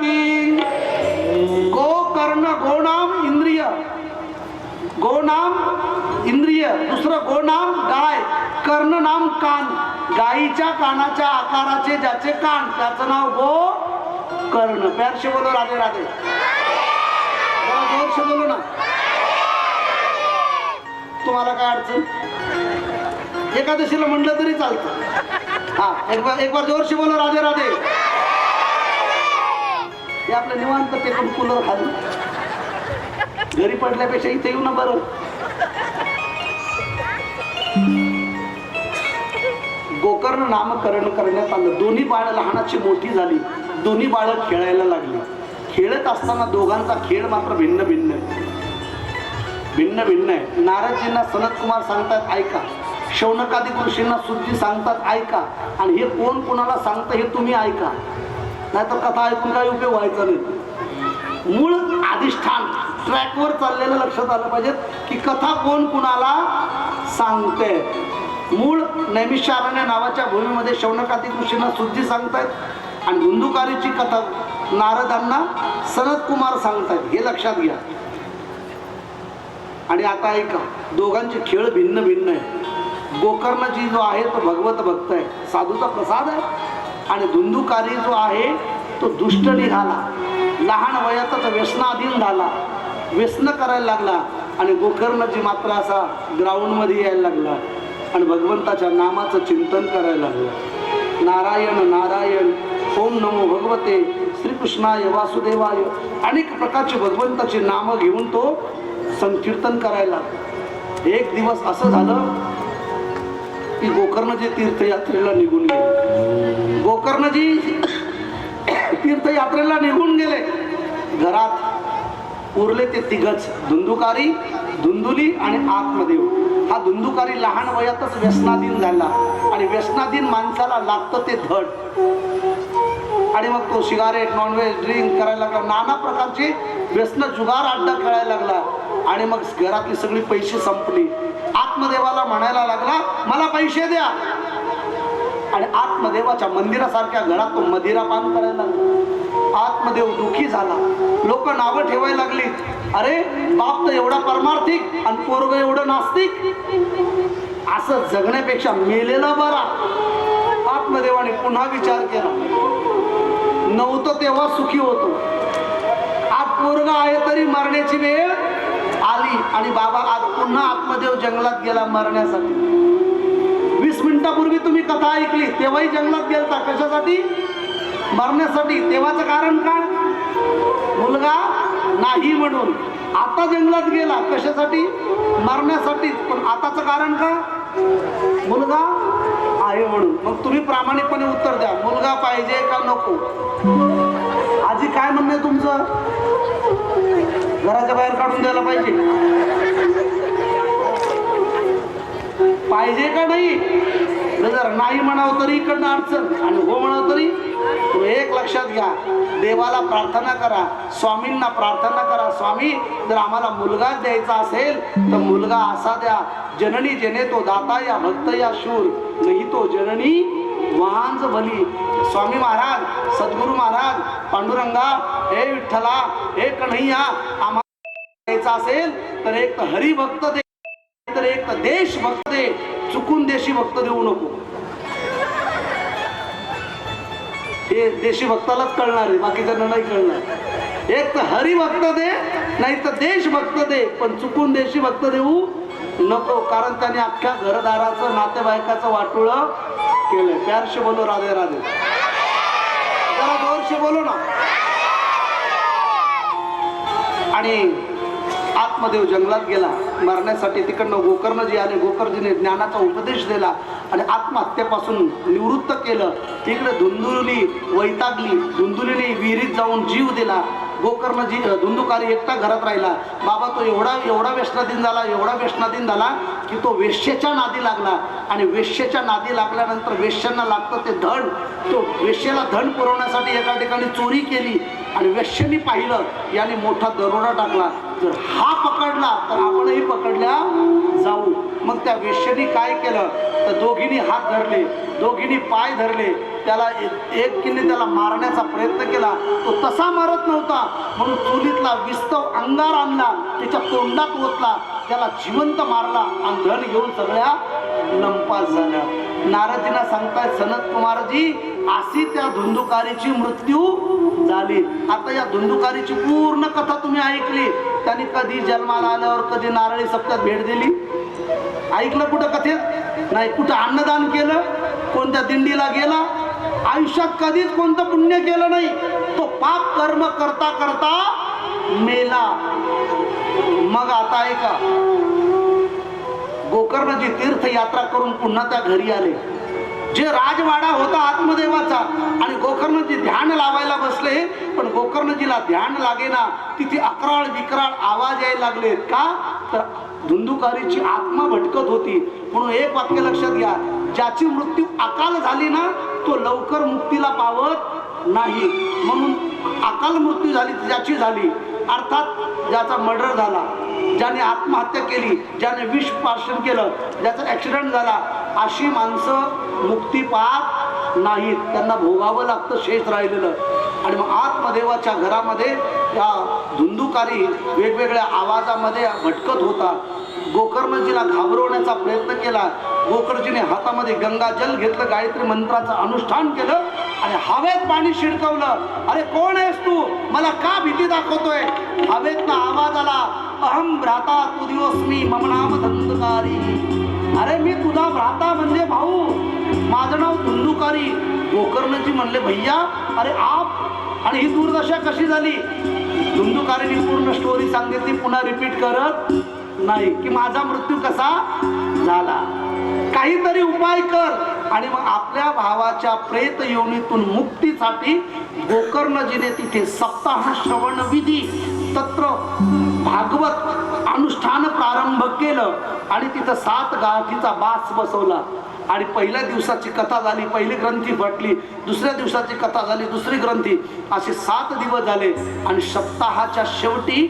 की गो कर्ण गोनाम इंद्रिय। गोनाम इंद्रिय दुसरं गोनाम गाय कर्ण नाम कान गायीच्या कानाच्या आकाराचे ज्याचे कान त्याचं नाव गो कर्ण. प्यारशे बोलो राधे राधे. जरा जोरशे बोलो ना. तुम्हाला काय अडचण? एकादशीला म्हटलं तरी चालतं. हा एक बार एक बार जोरशी बोलो राधे राधे. हे आपलं निवांत टेकून कूलर खाली. घरी पडल्यापेक्षा इथे येऊ ना बरं. गोकर्ण नामकरण करण्यात आलं. दोन्ही बाळ लहानाची मोठी झाली. दोन्ही बाळ खेळायला लागली. खेळत असताना दोघांचा खेळ मात्र भिन्न भिन्न आहे. भिन्न भिन्न आहे. नारदजींना सनत कुमार सांगतात ऐका. शौनकादी ऋषींना सुद्धी सांगतात ऐका. आणि हे कोण कोणाला सांगतं हे तुम्ही ऐका. नाहीतर कथा ऐकून काही उपयोग व्हायचा नाही. मूळ अधिष्ठान ट्रॅकवर चाललेलं लक्षात आलं पाहिजे की कथा कोण कुणाला सांगते. मूळ नैमिषारण्य नावाच्या भूमीमध्ये शौनकाती ऋषींना सुद्धी सांगतायत आणि धुंदुकारीची कथा नारदांना सनत कुमार सांगतायत. हे लक्षात घ्या. आणि आता ऐका दोघांचे खेळ भिन्न भिन्न आहे गोकर्ण जी जो आहे तो भगवत भक्त आहे साधूचा प्रसाद आहे. आणि धुंदुकारी जो आहे तो दुष्ट निघाला लहान वयातच व्यसनाधीन झाला. व्यसन करायला लागला आणि गोकर्णजी मात्र असा ग्राउंडमध्ये यायला लागला. आणि भगवंताच्या नामाचं चिंतन करायला लागला. नारायण नारायण ओम नमो भगवते श्रीकृष्णाय वासुदेवाय. अनेक प्रकारचे भगवंताची नामं घेऊन तो संकीर्तन करायला लागला. एक दिवस असं झालं की गोकर्णजी तीर्थयात्रेला निघून गेले. गोकर्णजी तीर्थयात्रेला निघून गेले. घरात उरले ते तिघच धुंदुकारी धुंदुली आणि आत्मदेव. हा धुंदुकारी लहान वयातच व्यसनाधीन झाला आणि व्यसनाधीन माणसाला लागतं ते धड. आणि मग तो सिगारेट नॉनव्हेज ड्रिंक करायला लागला. नाना प्रकारचे व्यसन जुगार अड्डा खेळायला लागला. आणि मग घरातली सगळी पैसे संपली. आत्मदेवाला म्हणायला लागला मला पैसे द्या. आणि आत्मदेवाच्या मंदिरासारख्या घरात तो मदिरा पान करायला लागला. आत्मदेव दुखी झाला. लोक नावं ठेवायला लागली. अरे बाप तर एवढा परमार्थिक आणि पोरग एवढं नास्तिक. असं जगण्यापेक्षा मेलेला बरा. आत्मदेवाने पुन्हा विचार केला. नव्हतं तेव्हा सुखी होतो. आज पोरगा आहे तरी मरण्याची वेळ आली आणि बाबा आज पुन्हा आत्मदेव जंगलात गेला मरण्यासाठी. वीस मिनिटापूर्वी तुम्ही कथा ऐकली तेव्हाही जंगलात गेलता. कशासाठी? मरण्यासाठी. तेव्हाचं कारण काय? मुलगा नाही म्हणून. आता जंगलात गेला. कशासाठी? मरण्यासाठी. पण आताचं कारण का मुलगा आहे म्हणून. मग तुम्ही प्रामाणिकपणे उत्तर द्या. मुलगा पाहिजे का नको? आजी काय म्हणणं आहे तुमचं? घराच्या बाहेर काढून द्यायला पाहिजे. पाहिजे का नाही? जर नाही म्हणावं तरी इकडनं अडचण. आणि हो म्हणावं तरी तो एक लक्षात घ्या. देवाला प्रार्थना करा. स्वामींना प्रार्थना करा. स्वामी जर आम्हाला मुलगा द्यायचा असेल तर मुलगा असा द्या. जननी जेने तो दाता या भक्त या शूर. नाही तो जननी वांज भली स्वामी महाराज सद्गुरू महाराज पांडुरंगा हे विठ्ठला हे कन्हैया आम्हाला असेल तर एक तर हरिभक्त दे तर एक तर देश भक्त दे. चुकून देशी भक्त देऊ नको. हे देशी भक्तालाच कळणार आहे बाकीच्यांना नाही कळणार. एक तर हरिभक्त दे नाही तर देशभक्त दे. पण चुकून देशी भक्त देऊ नको कारण त्याने अख्ख्या घरदाराचं नातेवाईकाचं वाटोळं केलंय. प्यारशे बोलो राधे राधे. जरा बोलो ना. आणि आत्मदेव जंगलात गेला. मरण्यासाठी तिकडनं गोकर्णजी आले. गोकर्णजीने ज्ञानाचा उपदेश दिला आणि आत्महत्येपासून निवृत्त केलं. तिकडे धुंदुली वैतागली. धुंदुलीने विहिरीत जाऊन जीव दिला. गोकर्णजी धुंदुकारी एकटा घरात राहिला. बाबा तो एवढा एवढा व्यसनाधीन झाला एवढा व्यसनाधीन झाला की तो वेश्येच्या नादी लागला. आणि वेश्येच्या नादी लागल्यानंतर वेश्यांना लागतं ते धन. तो वेश्येला धन पुरवण्यासाठी एका ठिकाणी चोरी केली. आणि वेश्येने पाहिलं याने मोठा दरोडा टाकला. जर हा पकडला तर आपणही पकडल्या जाऊ. मग त्या वेश्येने काय केलं? तर दोघींनी हात धरले. दोघींनी पाय धरले. त्याला एक- एक किल्ली त्याला मारण्याचा प्रयत्न केला. तो तसा मारत नव्हता. म्हणून चुलीतला विस्तव अंगार आणला. त्याच्या तोंडात ओतला. त्याला जिवंत मारला. आणि धन घेऊन सगळ्या लंपास झाल्या. नारदजींना सांगताय सनत कुमारजी अशी त्या धुंदुकारीची मृत्यू झाली. आता या धुंदुकारीची पूर्ण कथा तुम्ही ऐकली. त्याने कधी जन्माला आल्यावर कधी नारळी सप्तात भेट दिली? ऐकलं कुठं कथेत? नाही कुठं अन्नदान केलं? कोणत्या दिंडीला गेला? आयुष्यात कधीच कोणतं पुण्य केलं नाही. तो पाप कर्म करता करता मेला. मग आता ऐका. गोकर्णजी तीर्थयात्रा करून पुन्हा त्या घरी आले. जे राजवाडा होता आत्मदेवाचा आणि गोकर्णजी ध्यान लावायला बसले पण गोकर्णजीला ध्यान लागेना. तिथे अकराळ विकराळ आवाज यायला लागले. का? तर धुंदुकारीची आत्मा भटकत होती. म्हणून एक वाक्य लक्षात घ्या. ज्याची मृत्यू अकाल झाली ना तो लवकर मुक्तीला पावत नाही. म्हणून अकाल मृत्यू झाली ज्याची झाली. अर्थात ज्याचा मर्डर झाला ज्याने आत्महत्या केली ज्याने विष पार्शन केलं ज्याचा ॲक्सिडेंट झाला अशी माणसं मुक्ती पाहत नाहीत. त्यांना भोगावं लागतं शेष राहिलेलं. आणि मग आत्मदेवाच्या घरामध्ये या धुंदुकारी वेगवेगळ्या आवाजामध्ये भटकत होता. गोकर्णजीला घाबरवण्याचा प्रयत्न केला. गोकर्णजीने हातामध्ये गंगाजल घेतलं गायत्री मंत्राचं अनुष्ठान केलं आणि हवेत पाणी शिडकवलं अरे कोण आहेस तू? मला का भीती दाखवतोय? हवेतनं आवाज आला. अहम भ्राता तू दिवसमी मम नाम धंदकारी अरे मी तुझा भ्राता म्हणजे भाऊ. माझं नाव धुंदुकारी. गोकर्णजी म्हणले भैया अरे आप आणि ही दुर्दशा कशी झाली? धुंदुकारीने पूर्ण स्टोरी सांगितली पुन्हा रिपीट करत नाही की माझा मृत्यू कसा झाला? काहीतरी उपाय कर. आणि मग आपल्या भावाच्या प्रेत योनीतून मुक्तीसाठी गोकर्णजीने तिथे सप्ताह श्रवण विधी तत्र भागवत अनुष्ठान प्रारंभ केलं आणि तिथं सात गाठीचा बास बसवला. आणि पहिल्या दिवसाची कथा झाली पहिली ग्रंथी फटली दुसऱ्या दिवसाची कथा झाली दुसरी ग्रंथी. असे सात दिवस झाले आणि सप्ताहाच्या शेवटी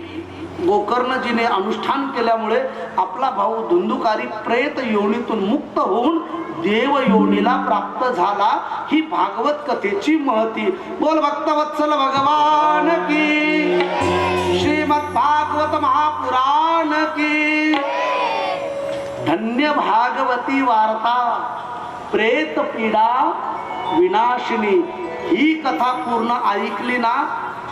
गोकर्णजीने अनुष्ठान केल्यामुळे आपला भाऊ धुंदुकारी प्रेत योनीतून मुक्त होऊन देव योनीला प्राप्त झाला. ही भागवत कथेची महती. बोल भक्तवत्सल भगवान की भागवत महापुराण की। धन्य भागवती वार्ता प्रेत पीडा विनाशिनी ही कथा पूर्ण ऐकली ना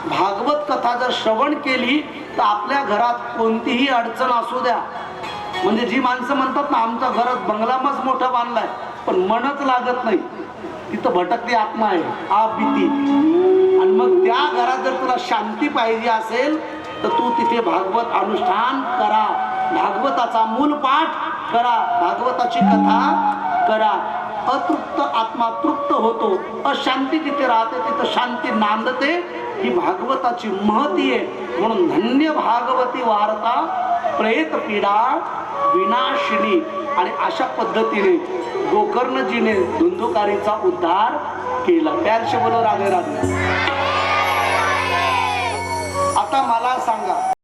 भागवत कथा जर श्रवण केली तर आपल्या घरात कोणतीही अडचण असू द्या. म्हणजे जी माणसं म्हणतात ना आमच्या घरात बंगला मच मोठा बांधलाय पण मनच लागत नाही. तिथं भटकती आत्मा आहे आ भीती आणि मग त्या घरात जर तुला शांती पाहिजे असेल तर तू तिथे भागवत अनुष्ठान करा. भागवताचा मूल पाठ करा. भागवताची कथा करा. अतृप्त आत्मा तृप्त होतो. अशांती तिथे राहते तिथं शांती नांदते. ही भागवताची महती आहे. म्हणून धन्य भागवती वार्ता प्रेत पीडा विनाशिनी. आणि अशा पद्धतीने गोकर्णजीने धुंधुकारीचा उद्धार केला. प्यारशे बोलो राधे राधे. आता मला सांगा.